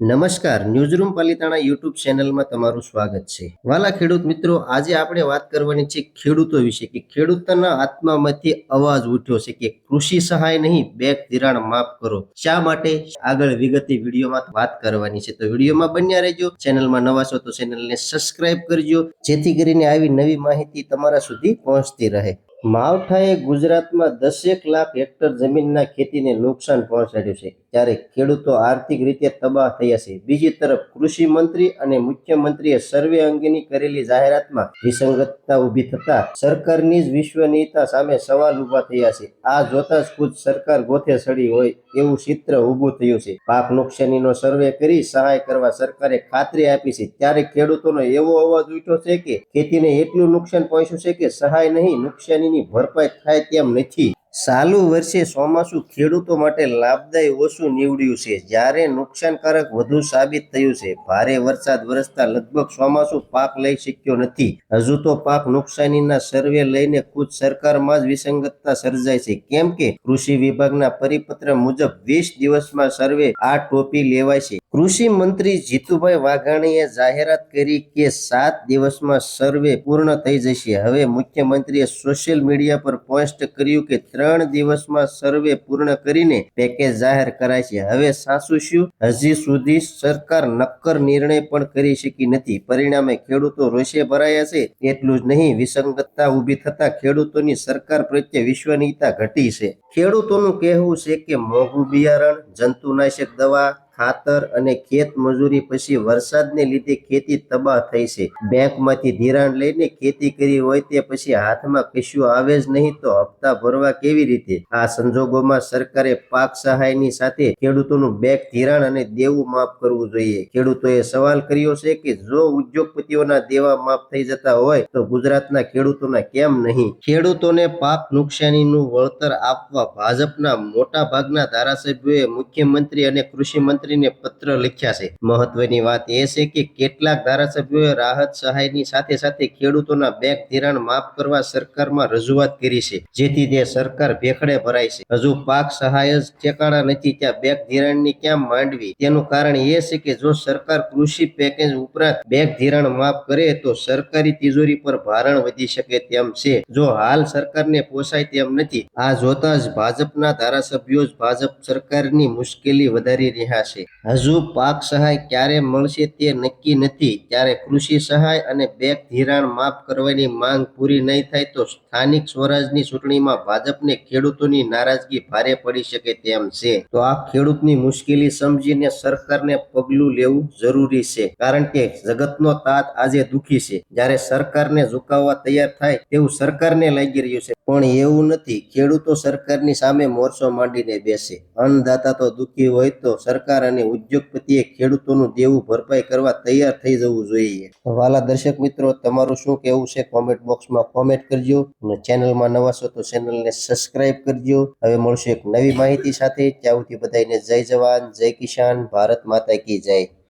નમસ્કાર, newsroom Palitana YouTube ચેનલમાં તમારું સ્વાગત છે. વાલા ખેડૂત મિત્રો, આજે આપણે વાત કરવાની છે ખેડૂતો વિશે કે ખેડૂતોના આત્મામાંથી અવાજ ઉઠ્યો છે કે કૃષિ સહાય નહીં બેંક ધિરાણ માફ કરો. શા માટે? આગળ વિગતે વિડીયોમાં વાત કરવાની છે. તો વિડીયોમાં બન્યા રહેજો. ચેનલમાં નવા છો તો ચેનલને સબસ્ક્રાઇબ કરજો. જેથી કરીને આવી નવી માહિતી તમારા સુધી પહોંચતી રહે. માવઠાએ ગુજરાતમાં દસેક લાખ હેક્ટર જમીનના ખેતીને નુકસાન પહોંચાડ્યું છે. ત્યારે ખેડૂતો આર્થિક રીતે તબાહ થયા છે. બીજી તરફ, કૃષિ મંત્રી અને મુખ્યમંત્રીએ સર્વે અંગેની કરેલી જાહેરાતમાં વિસંગતતા ઊભી થતા સરકારની જ વિશ્વનીયતા સામે સવાલ ઊભા થયા છે. આ જોતા જ ખુદ સરકાર ગોથે સડી હોય એવું ચિત્ર ઊભું થયું છે. પાક નુકસાનીનો સર્વે કરી સહાય કરવા સરકારે ખાતરી આપી છે. ત્યારે ખેડૂતોનો એવો અવાજ ઉઠ્યો છે કે ખેતીને એટલું નુકસાન પહોંચ્યું છે કે સહાય નહીં નુકસાનીની ભરપાઈ થાય તેમ નથી. ચાલુ વર્ષે ચોમાસું ખેડૂતો માટે લાભદાયી ઓછું નીવડ્યું છે. જ્યારે નુકસાનકારક વધુ સાબિત થયું છે. ભારે વરસાદ વરસતા લગભગ ચોમાસું પાક લઈ શક્યો નથી. હજુ તો પાક નુકસાનીના સર્વે લઈને ખુદ સરકારમાં જ વિસંગતતા સર્જાય છે. કેમ કે કૃષિ વિભાગના પરિપત્ર મુજબ વીસ દિવસમાં સર્વે આ ટોપી લેવાય છે. કૃષિ મંત્રી જીતુભાઈ વાઘાણીએ જાહેરાત કરી કે સાત દિવસમાં સર્વે પૂર્ણ થઈ જશે. હવે મુખ્યમંત્રીએ સોશિયલ મીડિયા પર પોસ્ટ કર્યું કે ત્રણ દિવસમાં સર્વે પૂર્ણ કરીને પેકેજ જાહેર કરાય છે હવે સાસુ શું? હજી સુધી સરકાર નક્કર નિર્ણય પણ કરી શકી નથી. પરિણામે ખેડૂતો રોષે ભરાયા છે. એટલું જ નહીં, વિસંગતતા ઊભી થતા ખેડૂતોની સરકાર પ્રત્યે વિશ્વનીયતા ઘટી છે. ખેડૂતોનું કહેવું છે કે મોંઘું બિયારણ, જંતુનાશક દવા ખાતર અને ખેત મજૂરી પછી વરસાદને લીધે ખેતી તબાહ થઈ છે. બેંકમાંથી ધિરાણ લઈને ખેતી કરી હોય તે પછી હાથમાં કશું આવે જ નહીં તો હપ્તા ભરવા કેવી રીતે? આ સંજોગોમાં સરકારે પાક સહાયની સાથે ખેડૂતોનું બેંક ધિરાણ અને દેવું માફ કરવું જોઈએ. ખેડૂતોએ સવાલ કર્યો છે કે જો ઉદ્યોગપતિઓના દેવા માફ થઈ જતા હોય તો ગુજરાતના ખેડૂતોના કેમ નહીં? ખેડૂતોને પાક નુકસાનીનું વળતર આપવા ભાજપના મોટા ભાગના ધારાસભ્યોએ મુખ્યમંત્રી અને કૃષિ મંત્રીને પત્ર લખ્યા છે. મહત્વની વાત એ છે કે કેટલાક ધારાસભ્યોએ રાહત સહાયની સાથે સાથે ખેડૂતોના બેંક ધિરાણ માફ કરવા સરકારમાં રજૂઆત કરી છે, જેથી તે સરકાર ભેખડે ભરાય છે. હજુ પાક સહાય જ ઠેકાણા નથી, ત્યાં બેંક ધિરાણની ક્યાં માંડવી? તેનું કારણ એ છે કે જો સરકાર કૃષિ પેકેજ ઉપરાંત બેંક ધિરાણ માફ કરે, તો સરકારી તિજોરી પર ભારણ વધી શકે તેમ છે. જો હાલ સરકારને પોસાય તેમ નથી, આ જોતા જ ભાજપના ધારાસભ્યો જ ભાજપ સરકારની મુશ્કેલી વધારી રહ્યા છે. હજુ પાક સહાય ક્યારે મળશે તે નક્કી નથી. ત્યારે કૃષિ સહાય અને બેક ધિરાણ માફ કરવાની માંગ પૂરી નહીં થાય તો સ્થાનિક સ્વરાજની ચૂંટણીમાં ભાજપને ખેડૂતોની નારાજગી ભારે પડી શકે તેમ છે. તો આ ખેડૂતની મુશ્કેલી સમજીને સરકારને પગલું લેવું જરૂરી છે. કારણ કે જગતનો તાત આજે દુખી છે. જ્યારે સરકારને ઝુકાવવા તૈયાર થાય તેવું સરકારને લાગી રહ્યું છે. પણ એવું નથી. ખેડૂતો સરકારની સામે મોરચો માંડીને બેસે. અન્નદાતા તો દુખી હોય તો સરકાર અને ઉદ્યોગપતિએ ખેડૂતોનું દેવું ભરપાઈ કરવા તૈયાર થઈ જવું જોઈએ. વાલા દર્શક મિત્રો, તમારું શું કહેવું છે? કોમેન્ટ બોક્સમાં કોમેન્ટ કરજો અને ચેનલમાં નવા છો તો ચેનલને સબસ્ક્રાઇબ કરજો. હવે મળશે એક નવી માહિતી સાથે. ત્યાં સુધી બધાને જય જવાન, જય કિસાન, ભારત માતા કી જય.